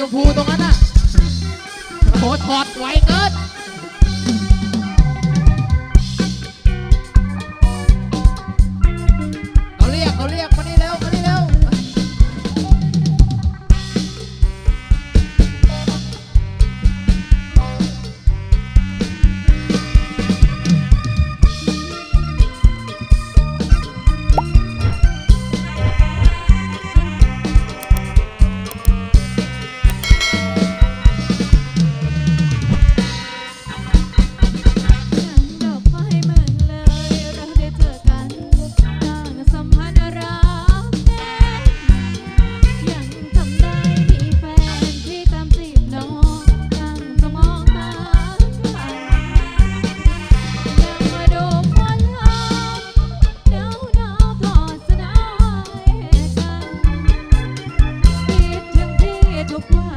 ชมพูตรงนั้นน่ะโอ้โหถอดไวเกิน Tokyo.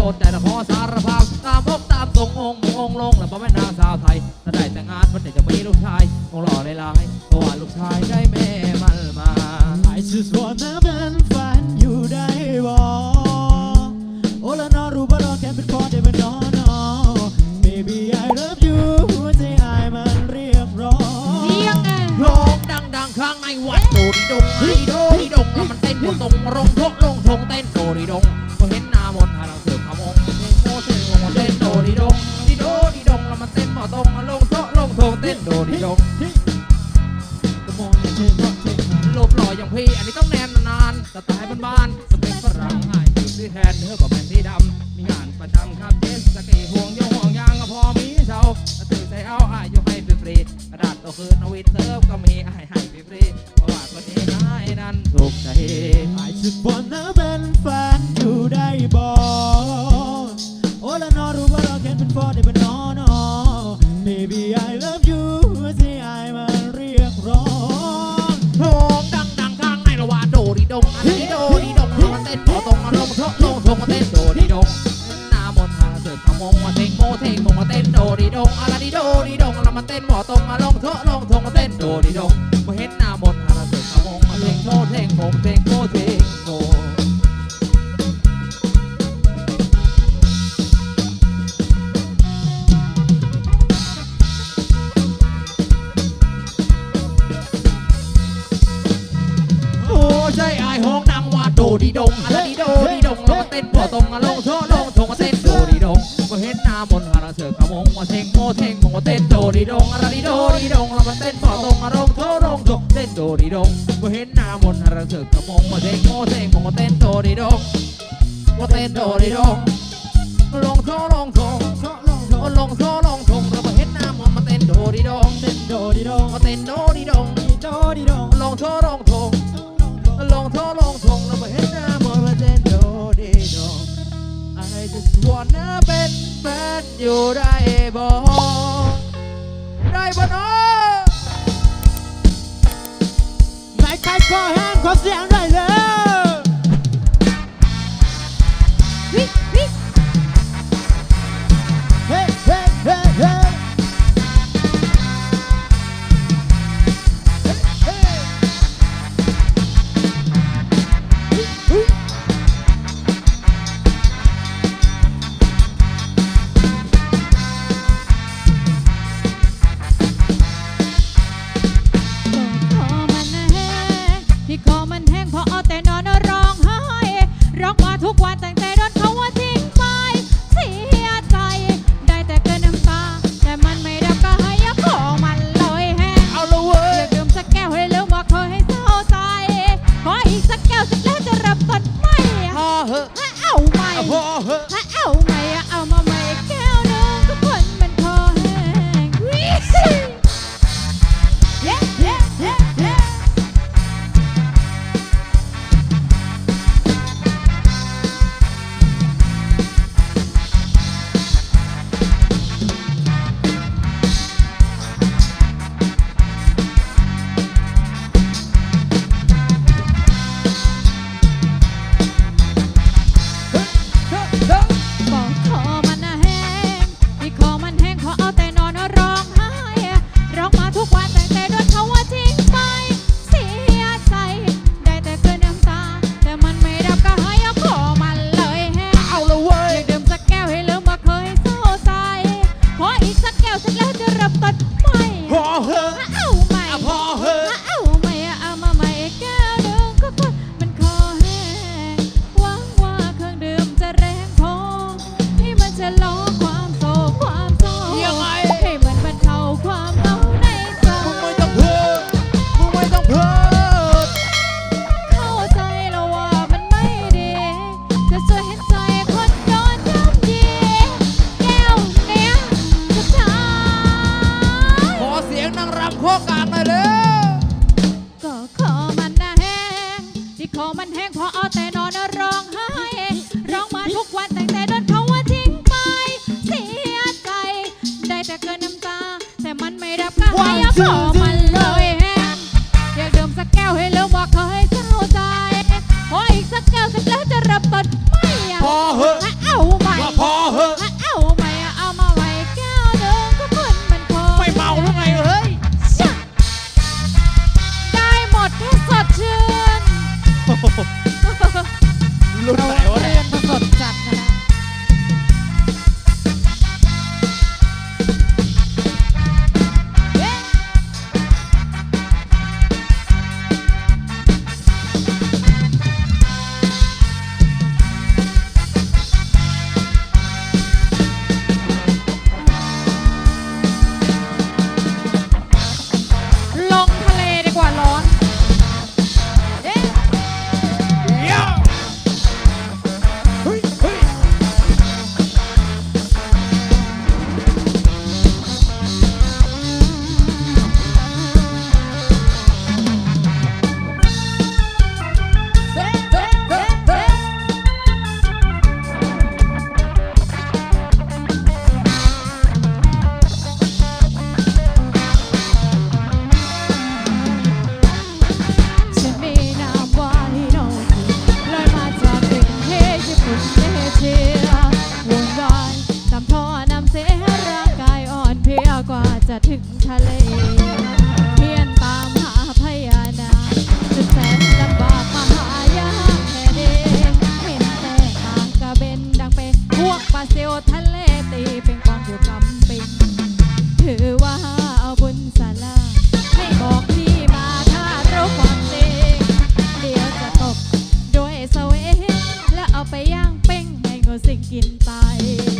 flotta eller hasar อตรงลงโซะลงโทงเต้นโดนิยมรูปหล่ออย่างพี่อันนี้ต้องแนนนานสไตล์บ้านบ้านสเปคฝรั่งง่ายซื้อแทนเธอก็เป็นที่ดำมีงานประจำครับเจสสกีห่วงโงห่วงยางก็พอมีเชาตื่นใจเอาอายยุให้ฟรีกระดาษตัวคืนนวิตเติร์ก็มีให้ให้ฟรีๆเพราะว่าคนนี้นายนั้นถูกใจ I just wanna งอานนี้โดนี่ดงมาเต้นพอตรงมาลงเพราะลงทงมาเต้นโดนี่ดงหน้ามนหาเสือขมงมาเต้นโมเทงมงมาเต้นโดนี่ดงอะไรนี่โดนี่ดงเรามาเต้นหมอตรงมาลงเพราะลงทงมาเต้นโดนี่ดง งว่าเทงโมเทงมงมาเต้นโดดีดงอะไรดีโดดีดงเรามาเต้นต่อตรงอารมณ์โทรงโดเต้นโดดีดงบ่เห็นหน้ามนระเถิกกระมงมาเทงโมเทงมงมาเต้นโดดีดงมาเต้นโดดีดงลงโทลงจบลงโทรงจบเราเห็นหน้ามนมาเต้นโดดีดงเต้นโดดีดงมาเต้นโดดีดงดีโดดีดงลงโทลงโทลงโทลงโทเราบ่เห็นหน้ามนมาเต้น just wanna เป็นแฟนอยู่ได้บ่ได้บ่เนาะไหนใครขอแห้งขอเสียงด้ อีก นไป